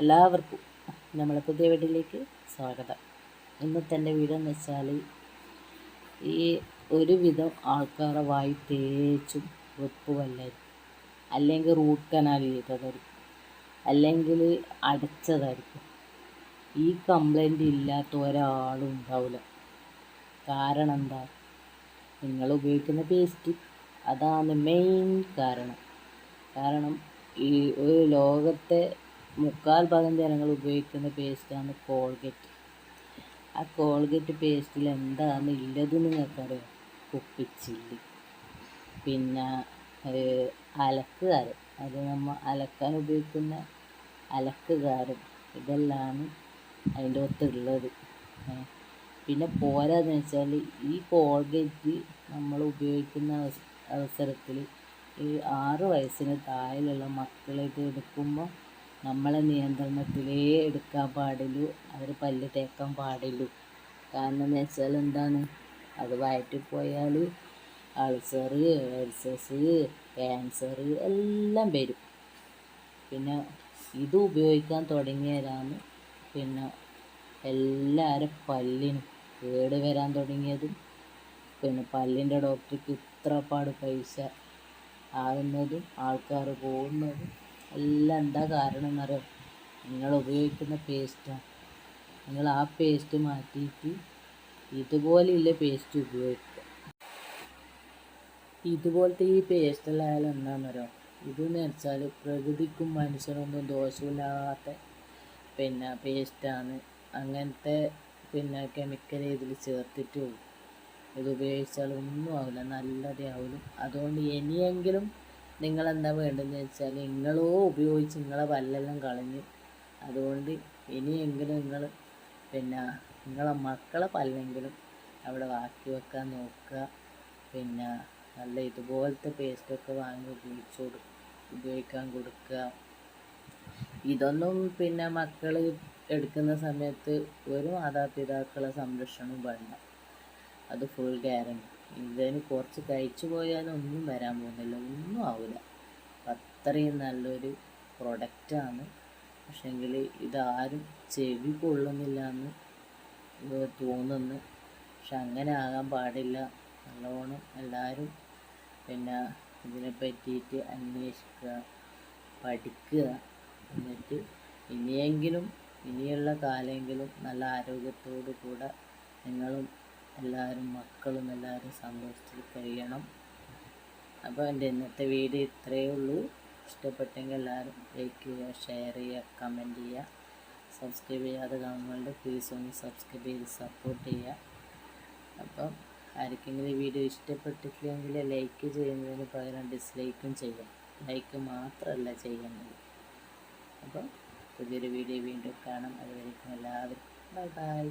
എല്ലാവർക്കും നമ്മളെ പുതിയ വീട്ടിലേക്ക് സ്വാഗതം. ഇന്നത്തെ എന്റെ വീഡിയോ എന്ന് വെച്ചാൽ ഈ ഒരുവിധം ആൾക്കാരെ വായി തേച്ചും വെപ്പ് വല്ലായിരിക്കും അല്ലെങ്കിൽ റൂട്ട് കനാൽ ചെയ്തതായിരിക്കും. അല്ലെങ്കിൽ അടച്ചതായിരിക്കും. ഈ കംപ്ലൈന്റ് ഇല്ലാത്ത ഒരാളും ഉണ്ടാവില്ല. കാരണം എന്താ? നിങ്ങൾ ഉപയോഗിക്കുന്ന പേസ്റ്റ് അതാണ് മെയിൻ കാരണം. കാരണം ഈ ഒരു ലോകത്തെ മുക്കാൽ ഭാഗം ജനങ്ങൾ ഉപയോഗിക്കുന്ന പേസ്റ്റാണ് കോൾഗേറ്റ് ആ കോൾഗേറ്റ് പേസ്റ്റിൽ എന്താണ് ഉള്ളത് നിങ്ങൾക്കറിയാം? കുപ്പിച്ചില്ലി പിന്നെ അലക്കുകാരൻ അത് നമ്മൾ അലക്കാൻ ഉപയോഗിക്കുന്ന അലക്കുകാരൻ ഇതെല്ലാം അതിന്റെ ഒത്തുള്ളത്. പിന്നെ പോരാന്ന് വെച്ചാൽ ഈ കോൾഗേറ്റ് നമ്മൾ ഉപയോഗിക്കുന്ന അവസരത്തിൽ ഈ ആറ് വയസ്സിന് താഴെയുള്ള മക്കളെ എടുക്കുമ്പോൾ നമ്മളെ നിയന്ത്രണത്തിലേ എടുക്കാൻ പാടുള്ളൂ അവർ പല്ല് തേക്കാൻ പാടുള്ളൂ കാരണം എന്ന് വെച്ചാൽ എന്താണ്? അത് വയറ്റിൽ പോയാൽ അൾസർ എൽസസ് ക്യാൻസർ എല്ലാം വരും. പിന്നെ ഇത് ഉപയോഗിക്കാൻ തുടങ്ങിയതാണ് പിന്നെ എല്ലാവരും പല്ലിനും കേട് വരാൻ തുടങ്ങിയതും. പിന്നെ പല്ലിന്റെ ഡോക്ടർക്ക് ഇത്ര പാട് പൈസ ആകുന്നതും ആൾക്കാർ പോകുന്നതും. എല്ലാം എന്താ കാരണം എന്നറിയാം നിങ്ങൾ ഉപയോഗിക്കുന്ന പേസ്റ്റാണ് നിങ്ങൾ ആ പേസ്റ്റ് മാറ്റിയിട്ട് ഇതുപോലെയുള്ള പേസ്റ്റ് ഉപയോഗിക്കുക. ഇതുപോലത്തെ ഈ പേസ്റ്റിലായാലും എന്താണെന്നറിയാം ഇതെന്ന് വെച്ചാൽ പ്രകൃതിക്കും മനുഷ്യനൊന്നും ദോഷമില്ലാത്ത പിന്നെ പേസ്റ്റാണ് അങ്ങനത്തെ പിന്നെ കെമിക്കൽ ഇതിൽ ചേർത്തിട്ടുള്ളൂ ഇത് ഉപയോഗിച്ചാൽ ഒന്നും ആവില്ല. നല്ലതേ ആവുള്ളൂ. അതുകൊണ്ട് ഇനിയെങ്കിലും നിങ്ങളെന്താ വേണ്ടതെന്ന് വെച്ചാൽ നിങ്ങളോ ഉപയോഗിച്ച് നിങ്ങളെ പല്ലെല്ലാം കളഞ്ഞ് അതുകൊണ്ട് ഇനിയെങ്കിലും നിങ്ങൾ പിന്നെ നിങ്ങളെ മക്കളെ പല്ലെങ്കിലും അവിടെ ബാക്കി വെക്കാൻ നോക്കുക. പിന്നെ നല്ല ഇതുപോലത്തെ പേസ്റ്റൊക്കെ വാങ്ങി ഉപയോഗിച്ച് കൊടു ഉപയോഗിക്കാൻ കൊടുക്കുക. ഇതൊന്നും പിന്നെ മക്കൾ എടുക്കുന്ന സമയത്ത് ഒരു മാതാപിതാക്കളെ സംരക്ഷണം വേണ്ട. അത് ഫുൾ ഗ്യാരണ്ടി ഇതിന് കുറച്ച് കഴിച്ചു പോയാലും ഒന്നും വരാൻ പോകുന്നില്ല. ഒന്നും ആവില്ല അത്രയും നല്ലൊരു പ്രൊഡക്റ്റാണ് പക്ഷെങ്കിൽ ഇതാരും ചെവി കൊള്ളുന്നില്ല എന്ന് തോന്നുന്നു. പക്ഷെ അങ്ങനെ ആകാൻ പാടില്ല. നല്ലോണം എല്ലാവരും പിന്നെ ഇതിനെ പറ്റിയിട്ട് അന്വേഷിക്കുക പഠിക്കുക. എന്നിട്ട് ഇനിയെങ്കിലും ഇനിയുള്ള കാലമെങ്കിലും നല്ല ആരോഗ്യത്തോടു കൂടെ നിങ്ങളും എല്ലാവരും മക്കളും എല്ലാവരും സന്തോഷത്തിൽ കഴിയണം. അപ്പോൾ എന്റെ ഇന്നത്തെ വീഡിയോ ഇത്രയേ ഉള്ളൂ. ഇഷ്ടപ്പെട്ടെങ്കിൽ എല്ലാവരും ലൈക്ക് ചെയ്യുക ഷെയർ ചെയ്യുക കമന്റ് ചെയ്യുക. സബ്സ്ക്രൈബ് ചെയ്യാതെ കാണുന്നുണ്ട് പ്ലീസ് ഒന്ന് സബ്സ്ക്രൈബ് ചെയ്ത് സപ്പോർട്ട് ചെയ്യുക. അപ്പം ആർക്കെങ്കിലും വീഡിയോ ഇഷ്ടപ്പെട്ടിട്ടില്ലെങ്കിൽ ലൈക്ക് ചെയ്യുന്നതിന് പകരം ഡിസ്ലൈക്കും ചെയ്യാം ലൈക്ക് മാത്രമല്ല ചെയ്യുന്നത്. അപ്പം പുതിയൊരു വീഡിയോ വീണ്ടും കാണാം. അതുവരെയും എല്ലാവർക്കും ബൈ ബൈ